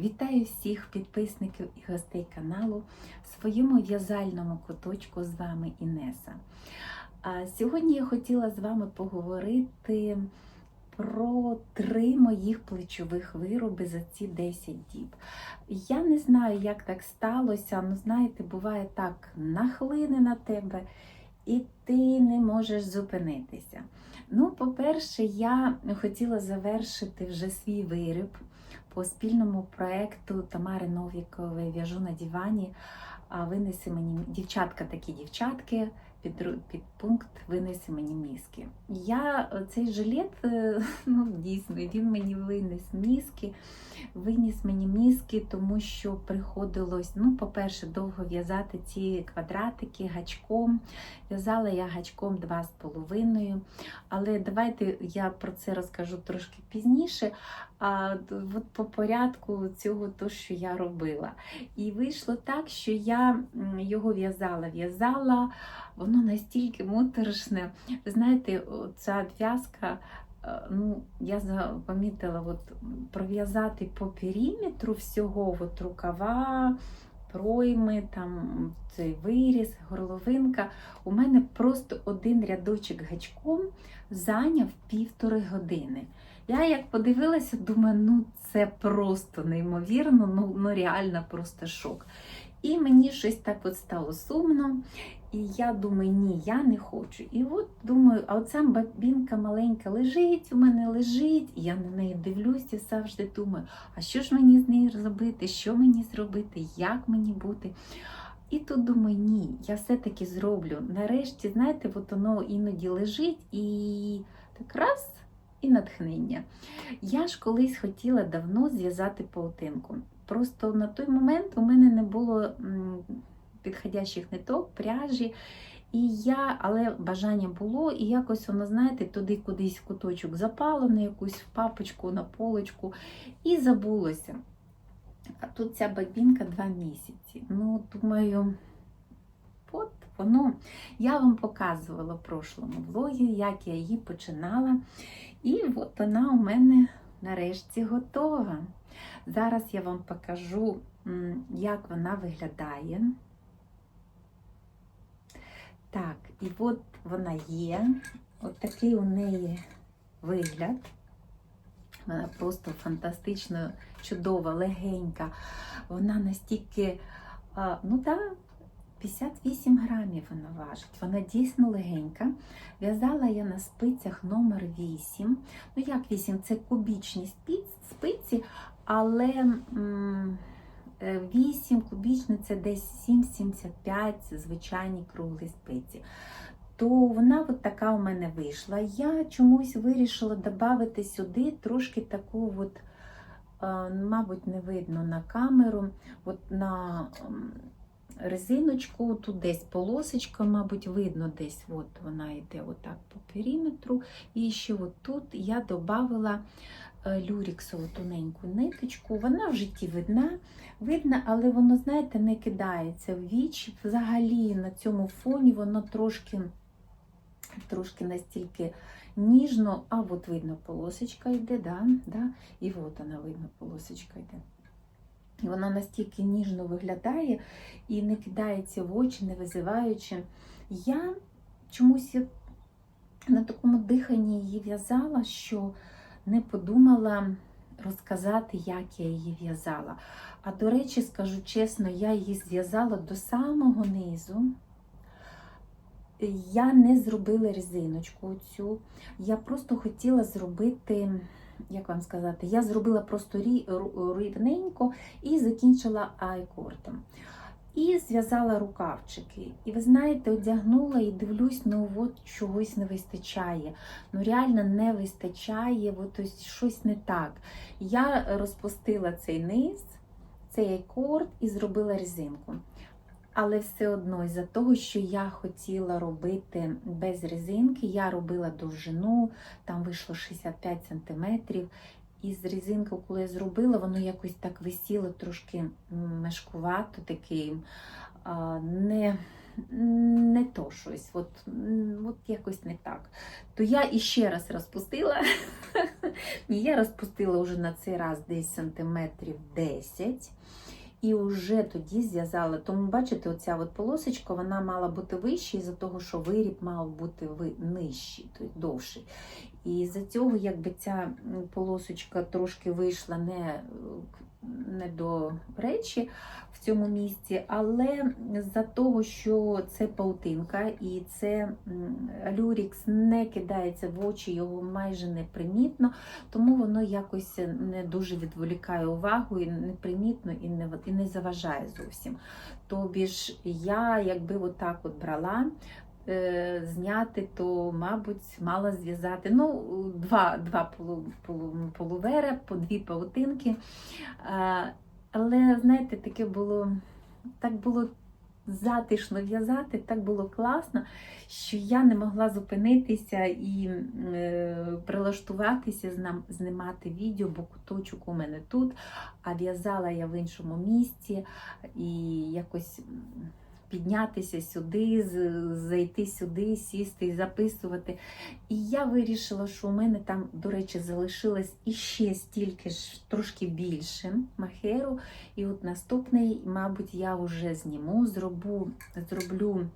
Вітаю всіх підписників і гостей каналу в своєму в'язальному куточку з вами Інеса. Сьогодні я хотіла з вами поговорити про три моїх плечових вироби за ці 10 діб. Я не знаю, як так сталося, але знаєте, буває так, нахлине на тебе, і ти не можеш зупинитися. Ну, по-перше, я хотіла завершити вже свій виріб по спільному проєкту Тамари Новікової В'яжу на дивані. А винеси мені дівчатка такі дівчатки. Під, під пункт винеси мені мізки. Я цей жилет, е, ну дійсно, він мені винес мізки, виніс мені мізки, тому що приходилось, ну, по-перше, довго в'язати ці квадратики гачком. В'язала я гачком 2,5. Але давайте я про це розкажу трошки пізніше. А от по порядку цього, то, що я робила. І вийшло так, що я його в'язала, в'язала, воно настільки моторошне. Знаєте, ця в'язка, ну, я помітила, от, пров'язати по периметру всього, от рукава, пройми, там цей виріз, горловинка. У мене просто один рядочок гачком зайняв півтори години. Я як подивилася, думаю, ну це просто неймовірно, ну, ну реально просто шок. І мені щось так от стало сумно. І я думаю, ні, я не хочу. І от думаю, а оця бабінка маленька лежить, у мене лежить, і я на неї дивлюся, завжди думаю, а що ж мені з нею зробити, що мені зробити, як мені бути. І тут думаю, ні, я все-таки зроблю. Нарешті, знаєте, от воно іноді лежить і так раз і натхнення. Я ж колись хотіла давно зв'язати паутинку. Просто на той момент у мене не було підходящих ниток, пряжі. І я, Але бажання було, і якось воно, знаєте, туди кудись куточок запало, на якусь папочку, на полочку, і забулося. А тут ця бабінка два місяці. Ну, думаю, от. Я вам показувала в прошлому влогі, як я її починала. І от вона у мене нарешті готова. Зараз я вам покажу, як вона виглядає. Так, і от вона є. От такий у неї вигляд. Вона просто фантастично чудова, легенька. Вона настільки, ну так, 58 грамів вона важить. Вона дійсно легенька. В'язала я на спицях номер 8. Ну, як 8? Це кубічні спиці, але 8 кубічні це десь 7,75 звичайні круглі спиці. То вона от така у мене вийшла. Я чомусь вирішила додати сюди трошки таку, от, мабуть, не видно на камеру, от на резиночку, тут десь полосочка, мабуть, видно десь от вона йде отак по периметру. І ще тут я додала люріксову тоненьку ниточку. Вона в житті видна, видна, але воно, знаєте, не кидається в віч. Взагалі на цьому фоні воно трошки трошки настільки ніжно, а от видно, полосочка йде, да, да, і от вона видно, полосочка йде. І вона настільки ніжно виглядає і не кидається в очі, не визиваючи. Я чомусь на такому диханні її в'язала, що не подумала розказати, як я її в'язала. А до речі, скажу чесно, я її зв'язала до самого низу. Я не зробила резиночку цю. Я просто хотіла зробити як вам сказати, я зробила просто рівненько і закінчила айкортом. І зв'язала рукавчики. І ви знаєте, одягнула і дивлюсь, ну от чогось не вистачає. Ну, реально не вистачає, от ось щось не так. Я розпустила цей низ, цей айкорд і зробила резинку. Але все одно, із-за того, що я хотіла робити без резинки, я робила довжину, там вийшло 65 см. І з резинкою, коли я зробила, воно якось так висіло трошки мешкувато, такий, не не то щось, от, от якось не так. То я іще раз розпустила. Я розпустила вже на цей раз десь сантиметрів 10. І вже тоді зв'язала. Тому, бачите, оця от полосочка вона мала бути вища, із-за того, що виріб мав бути нижчий, тобто довший. І з-за цього, якби ця полосочка трошки вийшла не, е, не до речі в цьому місці, але з-за того, що це паутинка і це люрікс не кидається в очі, його майже непримітно, тому воно якось не дуже відволікає увагу і непримітно і не, і не заважає зовсім. Тобі ж я, якби отак от брала. Е, Зняти, то, мабуть, мала зв'язати ну, два, два полу, полу, полувера, по дві паутинки. Але, знаєте, таке було так було затишно в'язати, так було класно, що я не могла зупинитися і е, прилаштуватися, знімати відео, бо куточок у мене тут, а в'язала я в іншому місці і якось. Піднятися сюди, зайти сюди, сісти і записувати. І я вирішила, що у мене там, до речі, залишилось іще стільки ж трошки більше махеру. І от наступний, мабуть, я вже зніму, зроблю, зроблю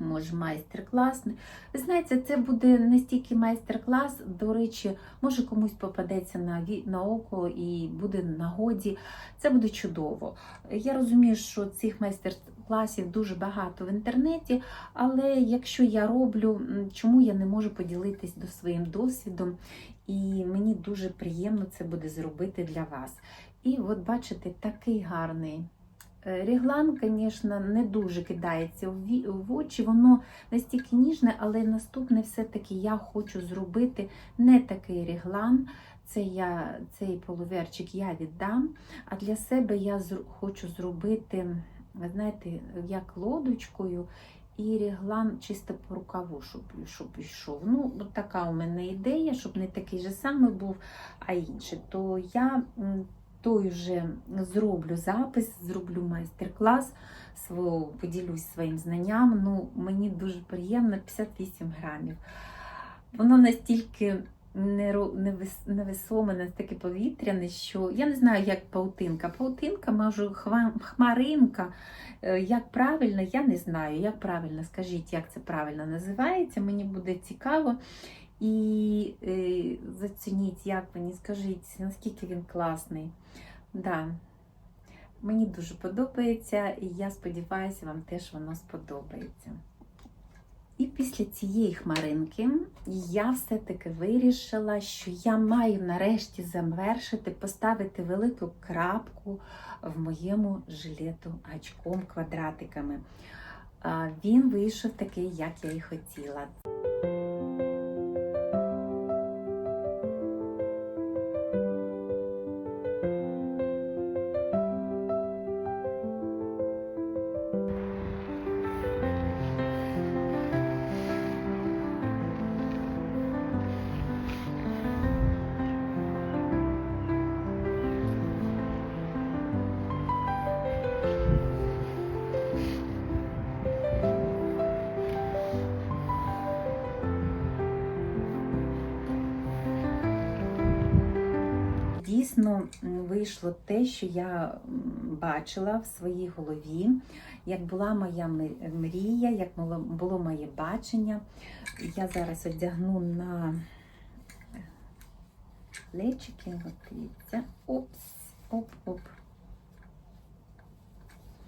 може, майстер-клас. Ви знаєте, це буде не стільки майстер-клас, до речі, може комусь попадеться на, на око і буде нагоді. Це буде чудово. Я розумію, що цих майстер-класів дуже багато в інтернеті, але якщо я роблю, чому я не можу поділитись до своїм досвідом? І мені дуже приємно це буде зробити для вас. І от бачите, такий гарний. Е, Реглан, звісно, не дуже кидається в очі, воно настільки ніжне, але наступне все-таки я хочу зробити не такий реглан. Це я, цей полуверчик я віддам. А для себе я хочу зробити, знаєте, як лодочкою і реглан чисто по рукаву, щоб, щоб йшов. Ну, така у мене ідея, щоб не такий же самий був, а інший. То я той вже зроблю запис, зроблю майстер-клас, поділюсь своїм знанням. Ну, мені дуже приємно 58 грамів. Воно настільки невесоме, настільки повітряне, що я не знаю, як паутинка. Паутинка, може, хмаринка. Е, Як правильно, я не знаю. Як правильно, скажіть, як це правильно називається. Мені буде цікаво. І е, зацініть, як мені скажіть, наскільки він класний. Да. Мені дуже подобається, і я сподіваюся, вам теж воно сподобається. І після цієї хмаринки я все-таки вирішила, що я маю нарешті завершити, поставити велику крапку в моєму жилету гачком квадратиками. Він вийшов такий, як я і хотіла. Дійсно вийшло те, що я бачила в своїй голові, як була моя мрія, як було, моє бачення. Я зараз одягну на плечики, дивіться. Опс, оп-оп.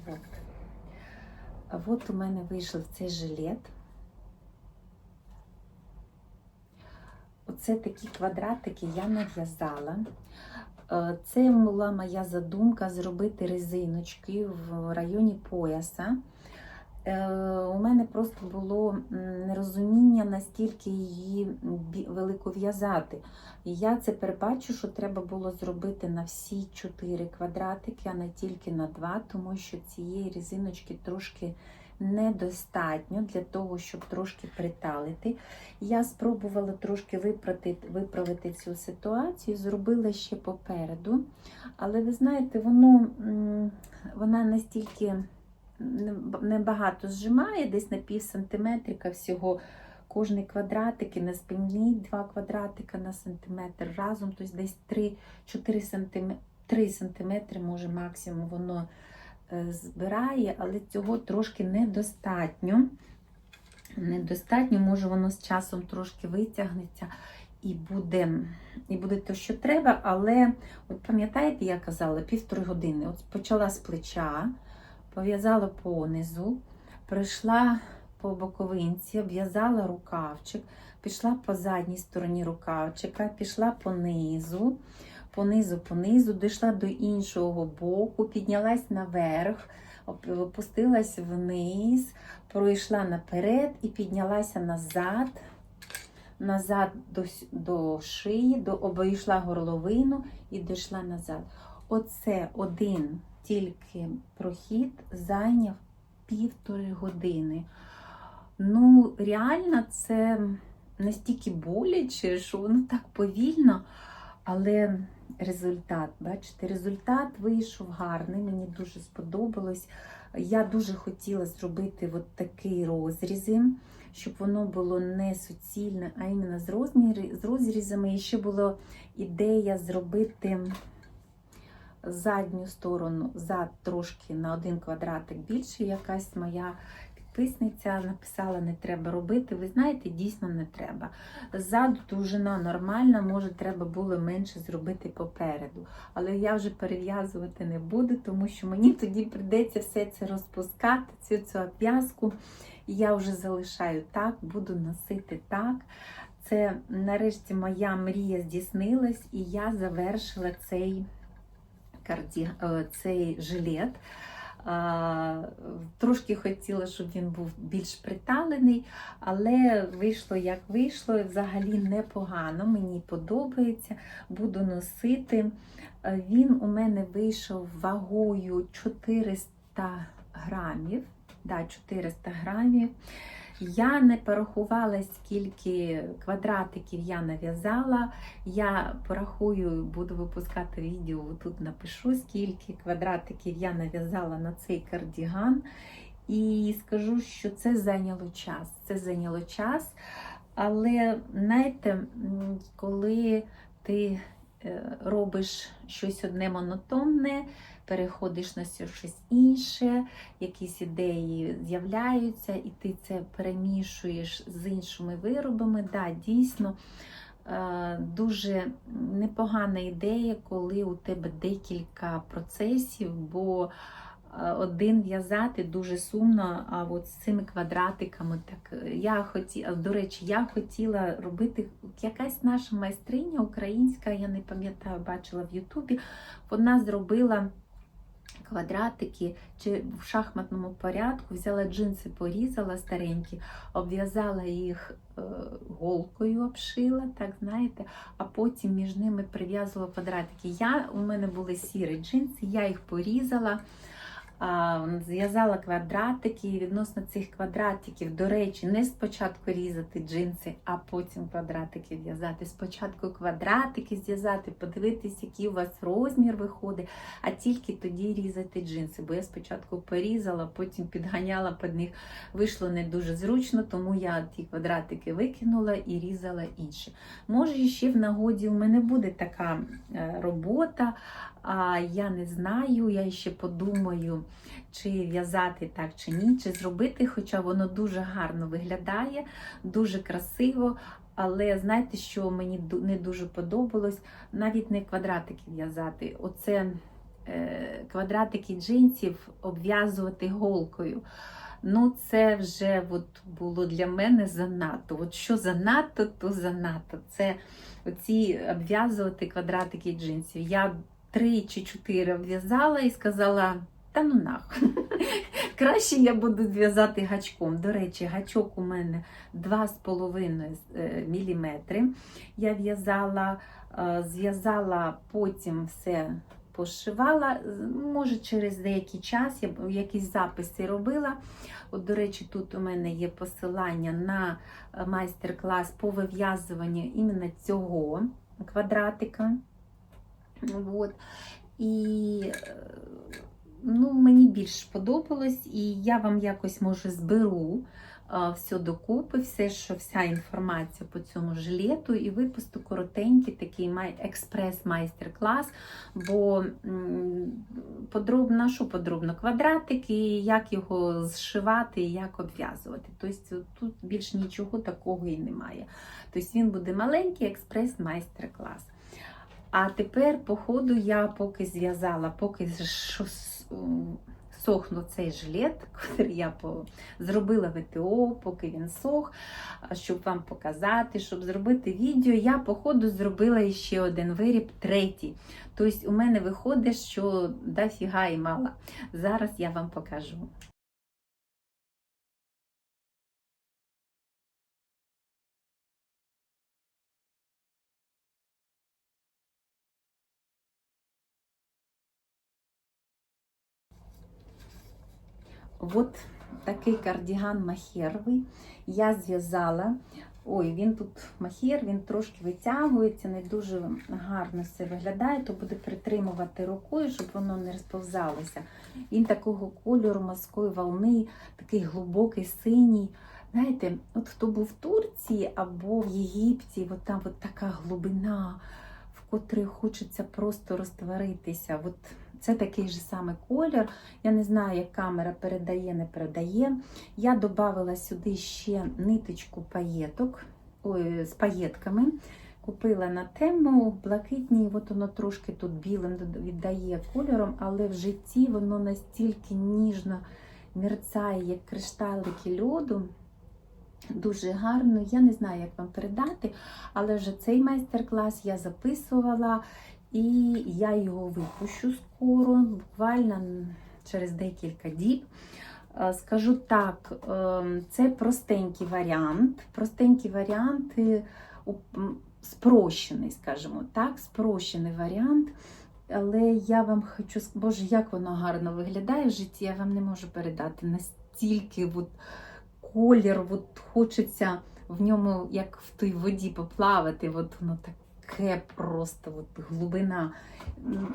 От. От у мене вийшов цей жилет. Оце такі квадратики я нав'язала. Е, Це була моя задумка зробити резиночки в районі пояса. Е, У мене просто було нерозуміння, наскільки її велико в'язати. І я це перебачу, що треба було зробити на всі чотири квадратики, а не тільки на два, тому що цієї резиночки трошки недостатньо для того, щоб трошки приталити. Я спробувала трошки виправити, виправити цю ситуацію, зробила ще попереду. Але ви знаєте, воно, вона настільки небагато зжимає, десь на пів сантиметрика всього кожний квадратик і на спині 2 квадратика на сантиметр разом, тобто десь 3-4 сантиметри. 3 см може максимум воно збирає, але цього трошки недостатньо. Недостатньо, може воно з часом трошки витягнеться і буде і буде те, що треба. Але, от пам'ятаєте, я казала, півтори години. От почала з плеча, пов'язала понизу, прийшла по боковинці, обв'язала рукавчик, пішла по задній стороні рукавчика, пішла по низу понизу, понизу, дійшла до іншого боку, піднялась наверх, опустилась вниз, пройшла наперед і піднялася назад, назад до до шиї, до, обійшла горловину і дійшла назад. Оце один тільки прохід зайняв півтори години. Ну, реально, це настільки боляче, що воно так повільно, але результат. Бачите, результат вийшов гарний, мені дуже сподобалось. Я дуже хотіла зробити от такий розрізи, щоб воно було не суцільне, а іменно з, розмір, з розрізами. І ще була ідея зробити задню сторону, зад трошки на один квадратик більше, якась моя підписниця написала, не треба робити. Ви знаєте, дійсно не треба. Ззаду довжина нормальна, може, треба було менше зробити попереду. Але я вже перев'язувати не буду, тому що мені тоді прийдеться все це розпускати, цю цю обв'язку. Я вже залишаю так, буду носити так. Це нарешті моя мрія здійснилась, і я завершила цей, карді... Е, цей жилет. Трошки хотіла, щоб він був більш приталений, але вийшло як вийшло, взагалі непогано, мені подобається, буду носити. Він у мене вийшов вагою 400 грамів. Да, 400 грамів. Я не порахувала, скільки квадратиків я нав'язала. Я порахую, буду випускати відео, тут напишу, скільки квадратиків я нав'язала на цей кардіган. І скажу, що це зайняло час. Це зайняло час. Але, знаєте, коли ти е, робиш щось одне монотонне, переходиш на щось інше, якісь ідеї з'являються, і ти це перемішуєш з іншими виробами. Да, Дійсно, е, дуже непогана ідея, коли у тебе декілька процесів, бо е, один в'язати дуже сумно, а от з цими квадратиками. так я хотіла, До речі, я хотіла робити якась наша майстриня українська, я не пам'ятаю, бачила в Ютубі, вона зробила квадратики чи в шахматному порядку, взяла джинси, порізала старенькі, обв'язала їх е, голкою, обшила, так знаєте, а потім між ними прив'язувала квадратики. Я, У мене були сірі джинси, я їх порізала. Зв'язала квадратики і відносно цих квадратиків, до речі, не спочатку різати джинси, а потім квадратики в'язати. Спочатку квадратики зв'язати, подивитись, який у вас розмір виходить, а тільки тоді різати джинси. Бо я спочатку порізала, потім підганяла під них. Вийшло не дуже зручно, тому я ті квадратики викинула і різала інші. Може, ще в нагоді у мене буде така е, робота, а я не знаю, я ще подумаю, чи в'язати так чи ні, чи зробити, хоча воно дуже гарно виглядає, дуже красиво. Але знаєте, що мені не дуже подобалось? Навіть не квадратики в'язати. Оце е, квадратики джинсів обв'язувати голкою. Ну, це вже от було для мене занадто. От що занадто, то занадто. Це оці обв'язувати квадратики джинсів. Я три чи чотири обв'язала і сказала, та ну нах. Краще я буду зв'язати гачком. До речі, гачок у мене 2,5 е, мм. Я в'язала, е, зв'язала, потім все пошивала. Може, через деякий час я якісь записи робила. От, До речі, тут у мене є посилання на е, майстер-клас по вив'язуванню іменно цього квадратика. От. І ну, мені більш сподобалось, і я вам якось може зберу все докупи, все, що вся інформація по цьому жилету, і випусту коротенький такий май- експрес-майстер-клас. Бо подробно, що подробно? Квадратики, як його зшивати і як обв'язувати. Тобто тут більш нічого такого і немає. Тобто він буде маленький експрес-майстер-клас. А тепер, по ходу, я поки зв'язала, поки що с- цей жилет, який я зробила ВТО, поки він сох, щоб вам показати, щоб зробити відео, я по ходу зробила ще один виріб, третій. Тобто у мене виходить, що дофіга і мало. Зараз я вам покажу. От такий кардіган махеровий. Я зв'язала. Ой, він тут махер, він трошки витягується, не дуже гарно все виглядає, то буде притримувати рукою, щоб воно не розповзалося. Він такого кольору морської волни, такий глибокий синій. Знаєте, от хто був в Турції або в Єгипті, от там от така глибина, в котрій хочеться просто розтворитися. От це такий же самий колір. Я не знаю, як камера передає, не передає. Я додала сюди ще ниточку паєток з паєтками. Купила на тему блакитній, от воно трошки тут білим віддає кольором, але в житті воно настільки ніжно мерцає, як кришталики льоду. Дуже гарно. Я не знаю, як вам передати, але вже цей майстер-клас я записувала і я його випущу скоро, буквально через декілька діб. Е, Скажу так, е, це простенький варіант. Простенький варіант, е, спрощений, скажімо так, спрощений варіант. Але я вам хочу Боже, як воно гарно виглядає в житті, я вам не можу передати настільки от, колір, от, хочеться в ньому, як в той воді поплавати, от воно таке просто от, глибина.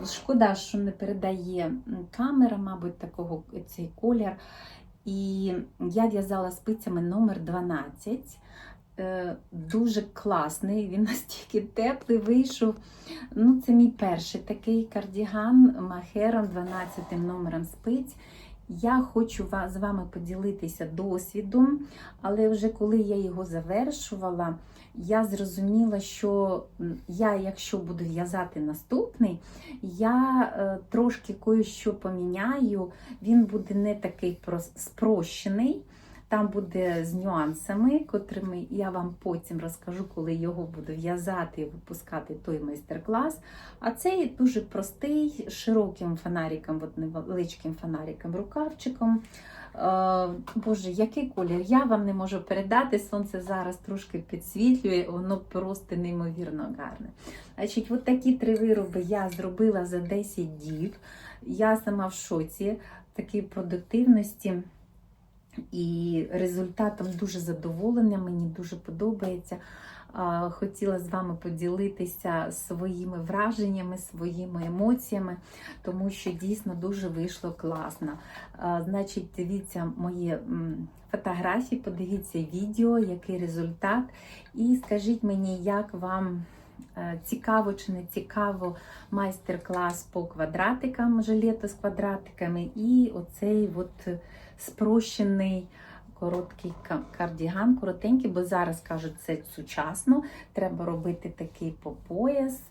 Шкода, що не передає камера, мабуть, такого цей колір. І я в'язала спицями номер 12. Е, Дуже класний, він настільки теплий вийшов. Ну, це мій перший такий кардіган махером 12 номером спиць. Я хочу з вами поділитися досвідом, але вже коли я його завершувала, я зрозуміла, що я, якщо буду в'язати наступний, я е, трошки кое-що поміняю. Він буде не такий спрощений. Там буде з нюансами, котрими я вам потім розкажу, коли його буду в'язати і випускати той майстер-клас. А цей дуже простий, широким фонариком, невеличким фонариком, рукавчиком. Е, Боже, який колір? Я вам не можу передати. Сонце зараз трошки підсвітлює, воно просто неймовірно гарне. Значить, от такі три вироби я зробила за 10 діб. Я сама в шоці такій продуктивності. І результатом дуже задоволена, мені дуже подобається. Хотіла з вами поділитися своїми враженнями, своїми емоціями, тому що дійсно дуже вийшло класно. Значить, дивіться мої фотографії, подивіться відео, який результат. І скажіть мені, як вам е, цікаво чи не цікаво майстер-клас по квадратикам, жилету з квадратиками, і оцей от спрощений короткий кардіган, коротенький, бо зараз кажуть, це сучасно. Треба робити такий по пояс,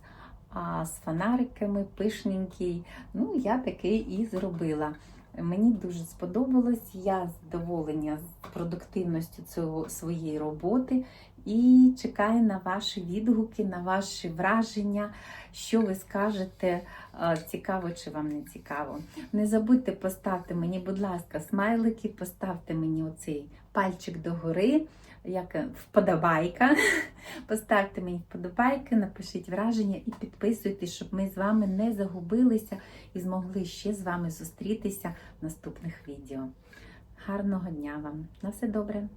а з фонариками, пишненький. Ну, я такий і зробила. Мені дуже сподобалось, я задоволення продуктивністю цього своєї роботи і чекаю на ваші відгуки, на ваші враження, що ви скажете, е, цікаво чи вам не цікаво. Не забудьте поставити мені, будь ласка, смайлики, поставте мені оцей пальчик догори, як вподобайка. Поставте мені вподобайки, напишіть враження і підписуйтесь, щоб ми з вами не загубилися і змогли ще з вами зустрітися в наступних відео. Гарного дня вам! На все добре!